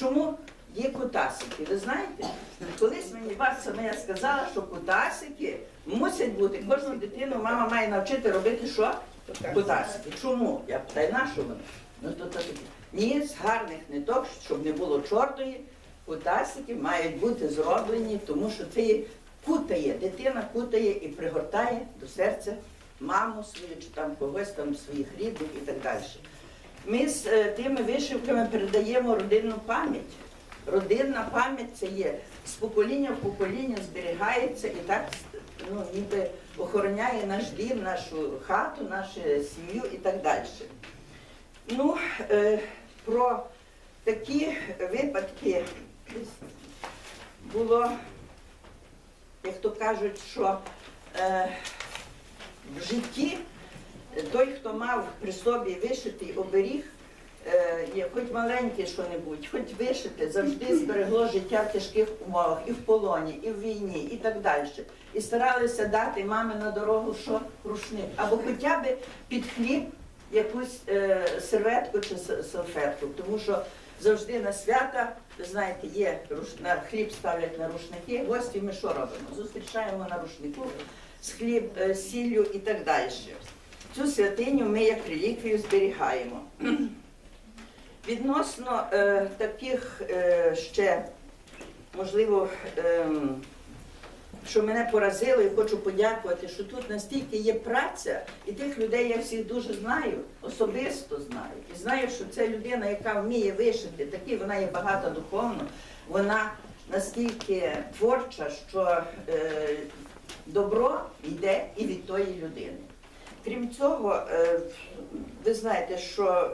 Чому є кутасики? Ви знаєте? Колись мені бабця моя сказала, що кутасики мусять бути. Кожну дитину мама має навчити робити що? Кутасики. Чому? Я питаю, на що вони? Ну то, то таке. Ні, з гарних ниток, щоб не було чортої, кутасики мають бути зроблені, тому що це кутає, дитина кутає і пригортає до серця маму свою чи там когось там своїх рідних і так далі. Ми з е, тими вишивками передаємо родинну пам'ять. Родинна пам'ять це є з покоління в покоління зберігається і так ну, ніби охороняє наш дім, нашу хату, нашу сім'ю і так далі. Ну, е, про такі випадки було, як то кажуть, що е, в житті той, хто мав при собі вишитий оберіг, е, хоч маленький що-небудь, хоч вишити, завжди зберегло життя в тяжких умовах, і в полоні, і в війні, і так далі. І старалися дати мамі на дорогу що рушник, або хоча б під хліб якусь е, серветку чи салфетку, тому що завжди на свята, ви знаєте, є на хліб ставлять на рушники. Гості ми що робимо? Зустрічаємо на рушнику з хліб, е, сіллю і так далі. Цю святиню ми як реліквію зберігаємо. Відносно е, таких е, ще, можливо, ем, що мене поразило і хочу подякувати, що тут настільки є праця, і тих людей я всіх дуже знаю, особисто знаю. І знаю, що це людина, яка вміє вишити, такі вона є багато духовно, вона настільки творча, що е, добро йде і від тої людини. Крім цього, е, ви знаєте, що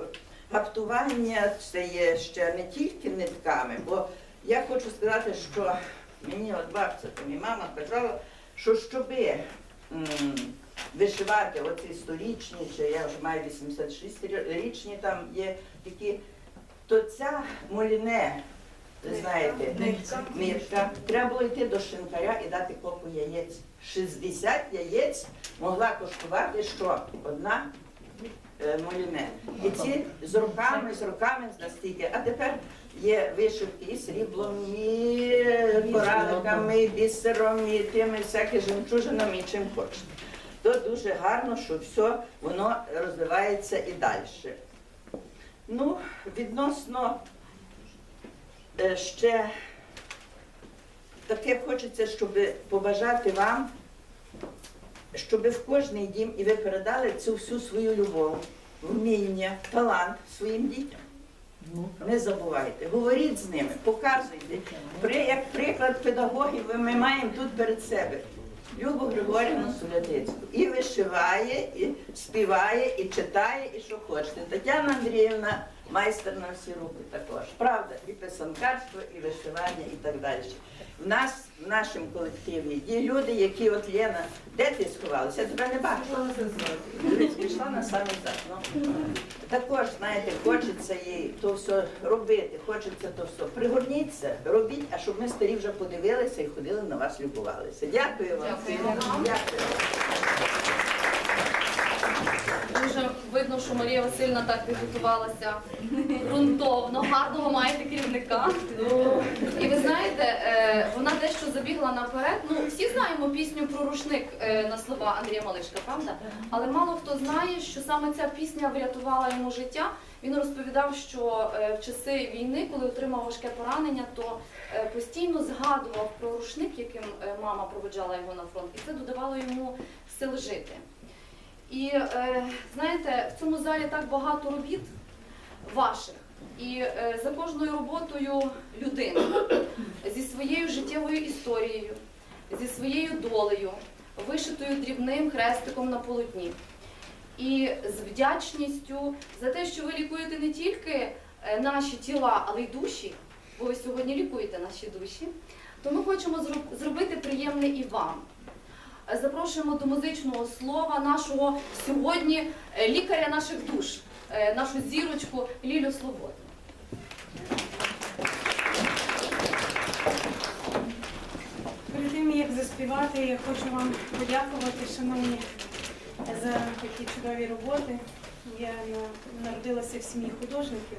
гаптування це є ще не тільки нитками, бо я хочу сказати, що мені от бабця та мій мама казала, що щоби вишивати оці сторічні, чи я вже маю 86-річні, там є такі, то ця моліне, знаєте, нитка, треба було йти до шинкаря і дати копу яєць. 60 яєць могла коштувати що? Одна е, моліне. І ці з руками, з руками настільки. А тепер є вишивки і сріблом, і кораликами, і бісером, і тими всякими жемчужинами, і чим хочете. То дуже гарно, що все воно розвивається і далі. Ну, відносно ще таке хочеться, щоб побажати вам, щоб в кожний дім і ви передали цю всю свою любов, вміння, талант своїм дітям. Не забувайте, говоріть з ними, показуйте. При, як приклад педагогів ми маємо тут перед себе Любу Григорівну Сулятицьку. І вишиває, і співає, і читає, і що хочете. Тетяна Андріївна майстер на всі руки також. Правда, і писанкарство, і вишивання, і так далі. В нас, в нашому колективі, є люди, які от Лена, де ти сховалася? Я тебе не. Дивись, Пішла на самий зад. Ну. Також, знаєте, хочеться їй то все робити, хочеться то все. Пригорніться, робіть, а щоб ми старі вже подивилися і ходили на вас любувалися. Дякую вам. Дякую. Дякую. Дуже видно, що Марія Васильівна так підготувалася ґрунтовно, гарного маєте керівника. І ви знаєте, е, вона дещо забігла наперед. Ну, всі знаємо пісню про рушник е, на слова Андрія Малишка, правда? Але мало хто знає, що саме ця пісня врятувала йому життя. Він розповідав, що е, в часи війни, коли отримав важке поранення, то постійно згадував про рушник, яким мама проведжала його на фронт, і це додавало йому сил жити. І е, знаєте, в цьому залі так багато робіт ваших. І е, за кожною роботою людина зі своєю життєвою історією, зі своєю долею, вишитою дрібним хрестиком на полотні. І з вдячністю за те, що ви лікуєте не тільки е, наші тіла, але й душі, бо ви сьогодні лікуєте наші душі, то ми хочемо зроб- зробити приємне і вам. Запрошуємо до музичного слова нашого сьогодні е, лікаря наших душ, е, нашу зірочку Лілю Свободу. Перед тим як заспівати, я хочу вам подякувати, шановні, за такі чудові роботи. Я народилася в сім'ї художників.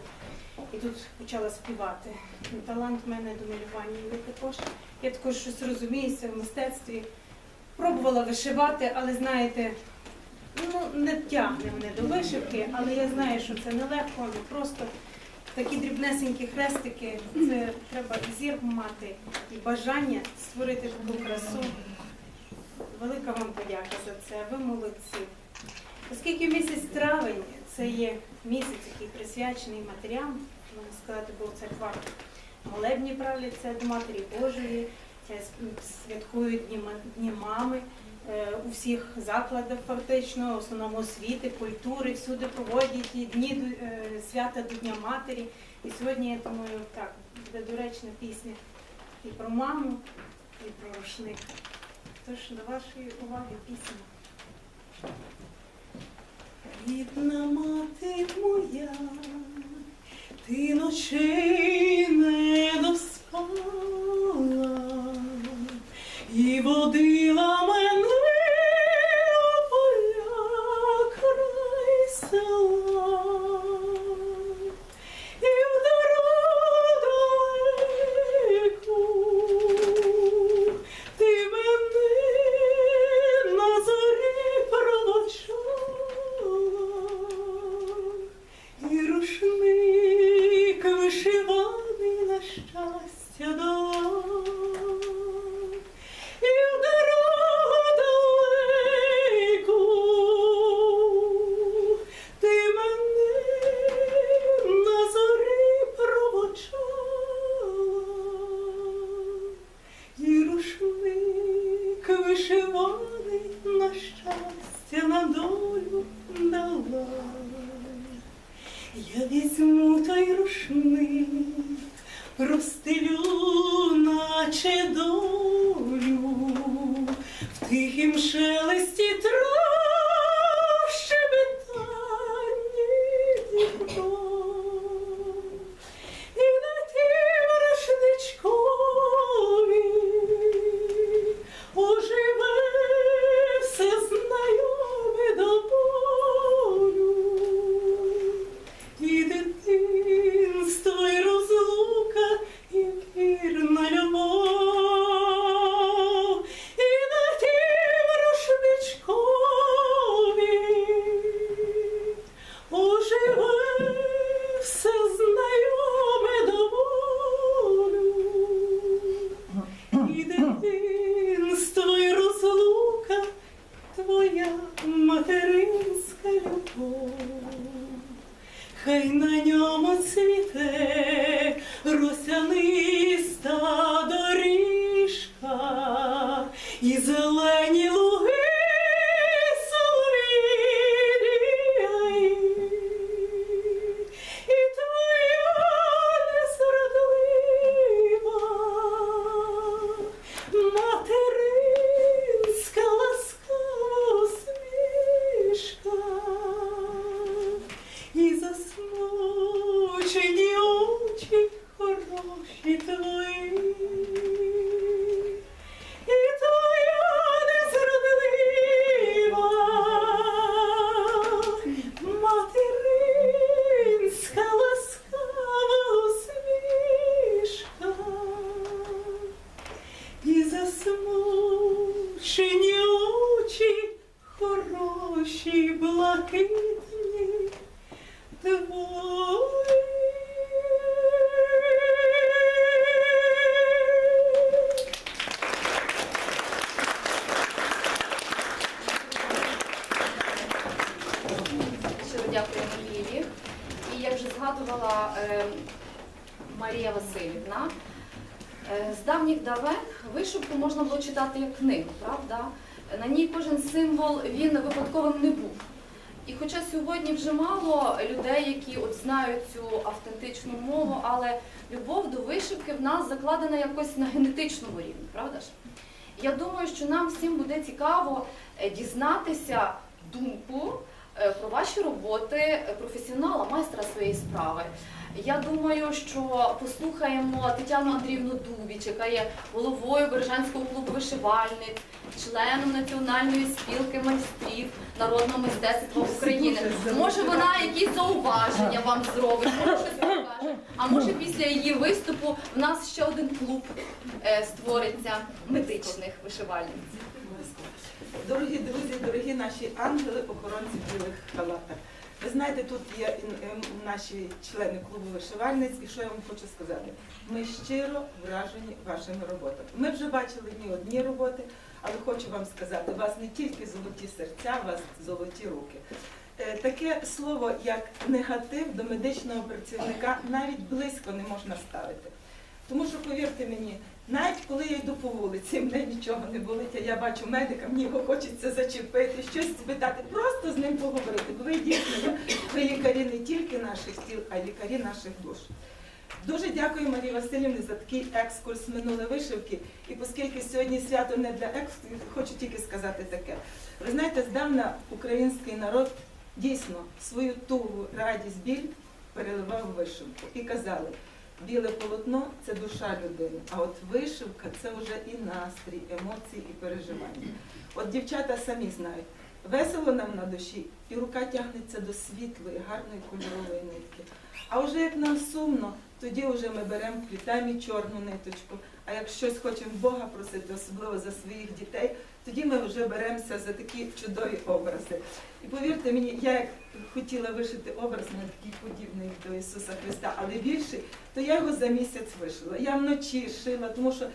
і тут почала співати. Ну, Талант в мене до малювання є також. Я також щось розуміюся в мистецтві. Пробувала вишивати, але знаєте, ну не тягне мене до вишивки, але я знаю, що це нелегко, не просто. Такі дрібнесенькі хрестики, це треба і зір мати, і бажання створити таку красу. Велика вам подяка за це. Ви молодці. Оскільки місяць травень це є місяць, який присвячений матерям, можна сказати, бо церква молебні правляться до Матері Божої, святкують Дні, Дні мами. Е, У всіх закладах фактично, в основному освіти, культури, всюди проводять і дні е, свята до Дня Матері. І сьогодні, я думаю, так, буде доречна пісня і про маму, і про рушник. Тож до вашої уваги пісня. Рідна мати моя, ти ночей не доспала і водила мене поля край села. Візьму той рушник, розстелю, як книгу, правда? На ній кожен символ він випадковим не був. І хоча сьогодні вже мало людей, які от знають цю автентичну мову, але любов до вишивки в нас закладена якось на генетичному рівні, правда ж? Я думаю, що нам всім буде цікаво е, дізнатися думку е, про ваші роботи е, професіонала, майстра своєї справи. Я думаю, що послухаємо Тетяну Андріївну Дубіч, яка є головою Бережанського клубу вишивальниць, членом Національної спілки майстрів народного мистецтва України. Може вона якісь зауваження вам зробить, може щось покаже. А може після її виступу в нас ще один клуб е, створиться медичних вишивальниць. Дорогі друзі, дорогі наші ангели, охоронці білих халатах. Ви знаєте, тут є ем, наші члени клубу вишивальниць, і що я вам хочу сказати? Ми щиро вражені вашими роботами. Ми вже бачили не одні роботи, але хочу вам сказати, у вас не тільки золоті серця, у вас золоті руки. Е, Таке слово, як негатив до медичного працівника, навіть близько не можна ставити. Тому що, повірте мені, навіть коли я йду по вулиці, мене нічого не болить, я бачу медика, мені його хочеться зачепити, щось спитати, просто з ним поговорити. Ви дійсно ви лікарі не тільки наших тіл, а й лікарі наших душ. Дуже дякую Марії Васильівні за такий екскурс минуле вишивки. І оскільки сьогодні свято не для екскурсів, хочу тільки сказати таке. Ви знаєте, здавна український народ дійсно свою тугу, радість, біль переливав вишивку і казали. Біле полотно це душа людини, а от вишивка це вже і настрій, емоції і переживання. От дівчата самі знають, весело нам на душі, і рука тягнеться до світлої, гарної кольорової нитки. А вже як нам сумно, тоді вже ми беремо плітаємо і чорну ниточку. А як щось хочемо Бога просити, особливо за своїх дітей, тоді ми вже беремося за такі чудові образи. І повірте мені, я як хотіла вишити образ, не такий подібний до Ісуса Христа, але більший, то я його за місяць вишила. Я вночі шила, тому що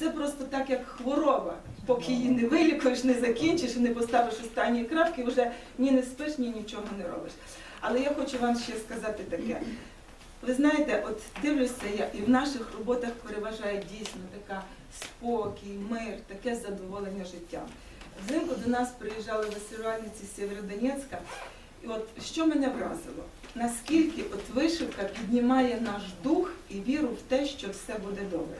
це просто так, як хвороба. Поки її не вилікуєш, не закінчиш не поставиш останньої крапки, вже ні не спиш, ні нічого не робиш. Але я хочу вам ще сказати таке. Ви знаєте, от дивлюся я, і в наших роботах переважає дійсно така спокій, мир, таке задоволення життям. Взимку до нас приїжджали висірвальниці з Сєвєродонецька, і от що мене вразило? Наскільки от вишивка піднімає наш дух і віру в те, що все буде добре.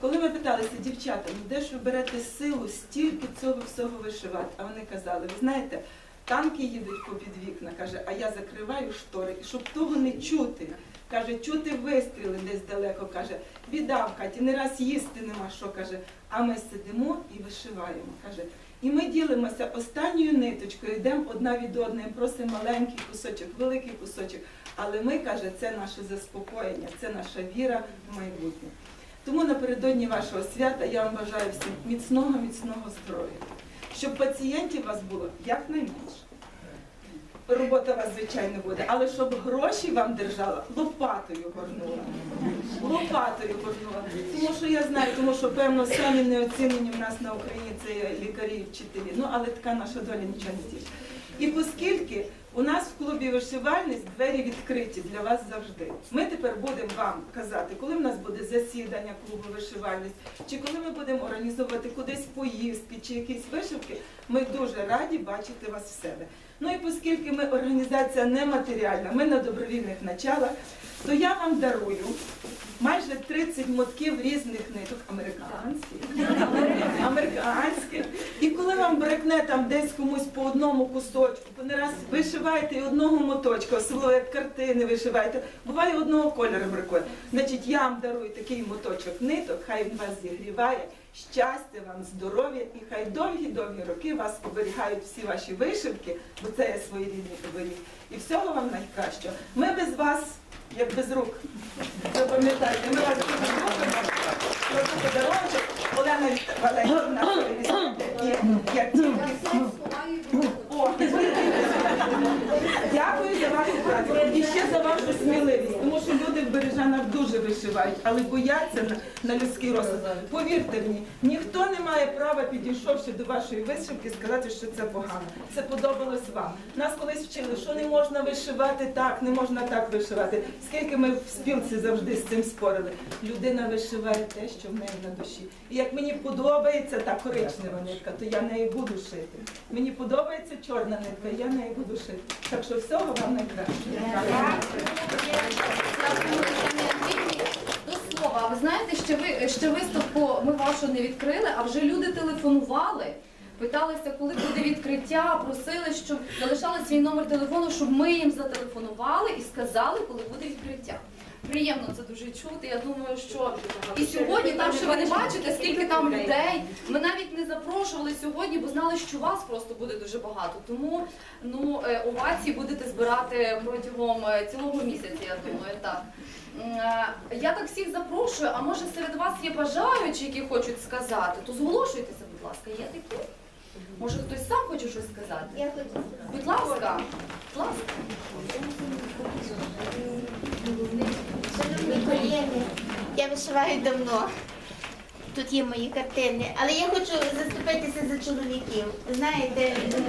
Коли ми питалися, дівчата, ну де ж ви берете силу стільки цього всього вишивати? А вони казали, ви знаєте, танки їдуть попід вікна, каже, а я закриваю штори, і щоб того не чути. Каже, чути вистріли десь далеко, каже, біда в хаті, не раз їсти нема що, каже, а ми сидимо і вишиваємо. каже. І ми ділимося останньою ниточкою, йдемо одна від одної, просимо маленький кусочок, великий кусочок. Але ми, каже, це наше заспокоєння, це наша віра в майбутнє. Тому напередодні вашого свята я вам бажаю всім міцного, міцного здоров'я, щоб пацієнтів у вас було якнайменше. Робота у вас, звичайно, буде, але щоб гроші вам держала, лопатою горнула. Лопатою горнула. Тому що я знаю, тому що, певно, самі неоцінені в нас на Україні це лікарі і вчителі. Ну, але така наша доля нічого не тішить. І оскільки у нас в клубі вишивальниць двері відкриті для вас завжди. Ми тепер будемо вам казати, коли в нас буде засідання клубу вишивальниць, чи коли ми будемо організовувати кудись поїздки чи якісь вишивки, ми дуже раді бачити вас в себе. Ну і оскільки ми організація нематеріальна, ми на добровільних началах, то я вам дарую майже 30 мотків різних ниток американських, американських. І коли вам бракне там десь комусь по одному кусочку, то не раз вишивайте і одного моточка, особливо як картини вишиваєте, буває одного кольору бракує. Значить, я вам дарую такий моточок ниток, хай він вас зігріває. Щастя вам, здоров'я і хай довгі-довгі роки вас оберігають всі ваші вишивки, бо це є своєрідний оберіг. І всього вам найкращого. Ми без вас, як без рук. Запам'ятайте, ми вас дуже любимо. Олена Валерійовна, як тільки о, Дякую за вашу працю і ще за вашу сміливість, тому що в дуже вишивають, але бояться на, на людський розсуд. Повірте мені, ніхто не має права, підійшовши до вашої вишивки, сказати, що це погано. Це подобалось вам. Нас колись вчили, що не можна вишивати так, не можна так вишивати. Скільки ми в спілці завжди з цим спорили. Людина вишиває те, що в неї на душі. І як мені подобається та коричнева нитка, то я нею буду шити. Мені подобається чорна нитка, я нею буду шити. Так що всього вам найкраще. Слова, ви знаєте, що ви ще виставку ми вашу не відкрили, а вже люди телефонували. питалися, коли буде відкриття, просили, щоб залишали свій номер телефону, щоб ми їм зателефонували і сказали, коли буде відкриття. Приємно це дуже чути. Я думаю, що і сьогодні там ще ви не бачите, скільки там людей. Ми навіть не запрошували сьогодні, бо знали, що вас просто буде дуже багато. Тому ну е, овації будете збирати протягом е, цілого місяця. Я думаю, так. Е, Я так всіх запрошую. А може серед вас є бажаючі, які хочуть сказати, то зголошуйтеся, будь ласка. Є такі? Може хтось сам хоче щось сказати? Я хочу. Будь ласка, будь ласка. Колеги, я вишиваю давно. Тут є мої картини, але я хочу заступитися за чоловіків. Знаєте,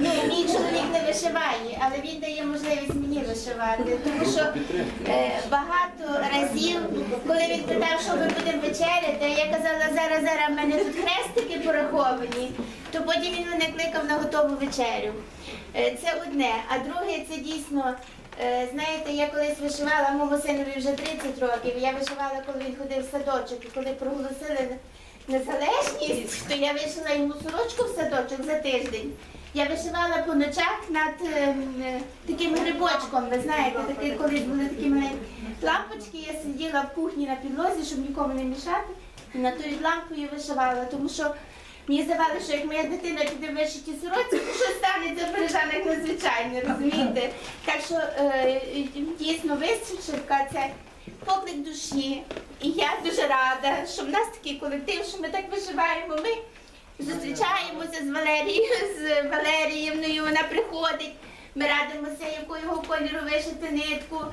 ну, мій чоловік не вишиває, але він дає можливість мені вишивати. Тому що е, багато разів, коли він питав, що ми будемо вечеряти, я казала, зараз, зараз в мене тут хрестики пораховані, то потім він мене кликав на готову вечерю. Е, Це одне. А друге, це дійсно. Е, Знаєте, я колись вишивала моєму синові вже 30 років. Я вишивала, коли він ходив в садочок. І коли проголосили незалежність, то я вишила йому сорочку в садочок за тиждень. Я вишивала по ночах над ем, е, таким грибочком, ви знаєте, такі, колись були такі маленькі лампочки. Я сиділа в кухні на підлозі, щоб нікому не мішати. І над тою лампою вишивала, тому що Мені здавалося, що як моя дитина піде в вишиті сороці, то що станеться в Бережанах надзвичайне, розумієте? Так що е, дійсно вишивка це поклик душі. І я дуже рада, що в нас такий колектив, що ми так вишиваємо. Ми зустрічаємося з Валерією, з Валеріївною, вона приходить. Ми радимося, яку його кольору вишити нитку.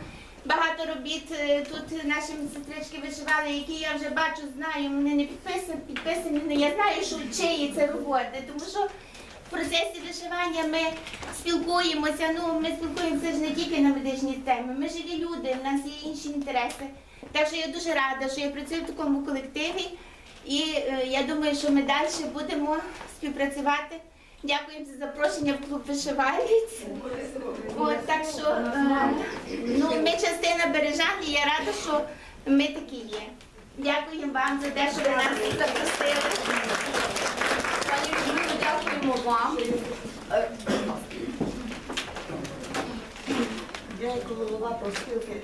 Багато робіт е, тут наші сестрички вишивали, які я вже бачу, знаю, вони не підписані, підписані, але я знаю, що чиї це роботи, тому що в процесі вишивання ми спілкуємося. Ну, ми спілкуємося ж не тільки на медичні теми. Ми живі люди, в нас є інші інтереси. Так що я дуже рада, що я працюю в такому колективі, і е, я думаю, що ми далі будемо співпрацювати. Дякуємо за запрошення в клуб вишивальниць. От, так що е, ну, ми частина бережан, і я рада, що ми такі є. Дякуємо вам за те, що ви нас тут запросили. Пані Людмило, дякуємо вам. Я як голова профспілки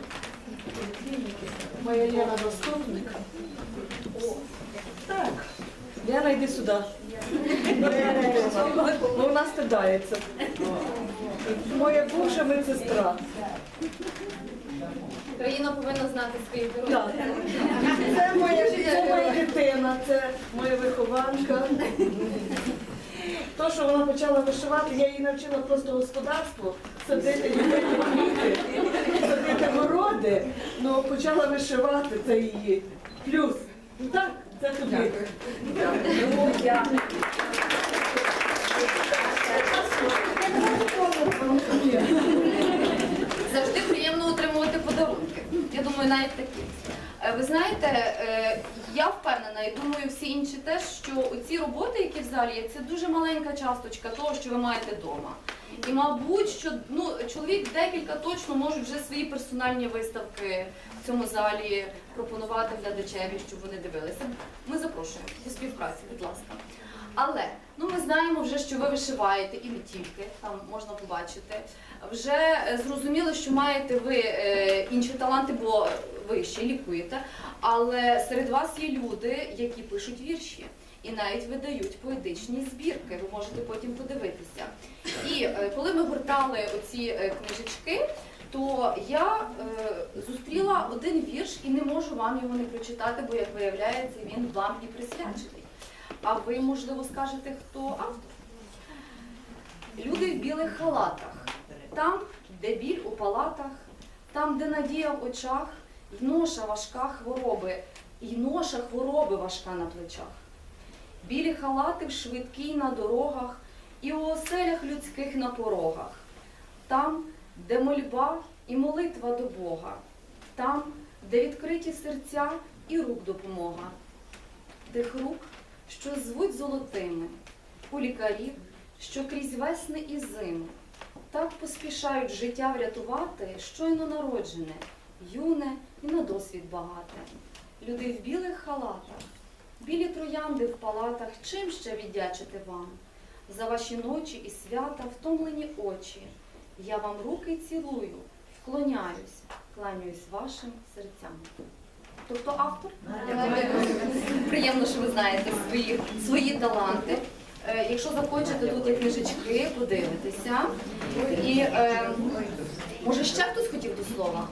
поліклініки, моя Лена заступник. Так, Лена, йди сюди. Ну, вона стидається. Моя бувша медсестра. Країна повинна знати своїх героїв. Це моя, це моя дитина, це моя вихованка. То, що вона почала вишивати, я її навчила просто господарству, садити любити садити городи, ну почала вишивати, це її плюс. Ну так, це тобі. Ну. Завжди приємно отримувати подарунки. Я думаю, навіть такі. Е, Ви знаєте, е, я впевнена, і думаю, всі інші теж, що ці роботи, які в залі є, це дуже маленька часточка того, що ви маєте вдома. І, мабуть, що ну, чоловік декілька точно можуть вже свої персональні виставки в цьому залі пропонувати глядачеві, щоб вони дивилися. Ми запрошуємо до співпраці, будь ласка. Але ну ми знаємо вже, що ви вишиваєте і не тільки там можна побачити. Вже е, зрозуміло, що маєте ви е, інші таланти, бо ви ще лікуєте. Але серед вас є люди, які пишуть вірші і навіть видають поетичні збірки. Ви можете потім подивитися. І е, коли ми гортали оці е, книжечки, то я е, зустріла один вірш і не можу вам його не прочитати, бо як виявляється, він вам і присвячений. А ви, можливо, скажете, хто автор? Люди в білих халатах, там, де біль у палатах, там, де надія в очах, й ноша важка хвороби, й ноша хвороби важка на плечах. Білі халати в швидкій на дорогах і у оселях людських на порогах. Там, де мольба і молитва до Бога, там, де відкриті серця і рук допомога, тих рук, що звуть золотими, у лікарів, що крізь весни і зими, так поспішають життя врятувати щойно народжене, юне і на досвід багате. Люди в білих халатах, Білі троянди в палатах, чим ще віддячити вам? За ваші ночі і свята втомлені очі. Я вам руки цілую, вклоняюсь, кланяюсь вашим серцям. Тобто автор? Приємно, що ви знаєте свої, свої таланти. Е, якщо захочете, тут є книжечки, подивитися. І е, може ще хтось хотів до слова?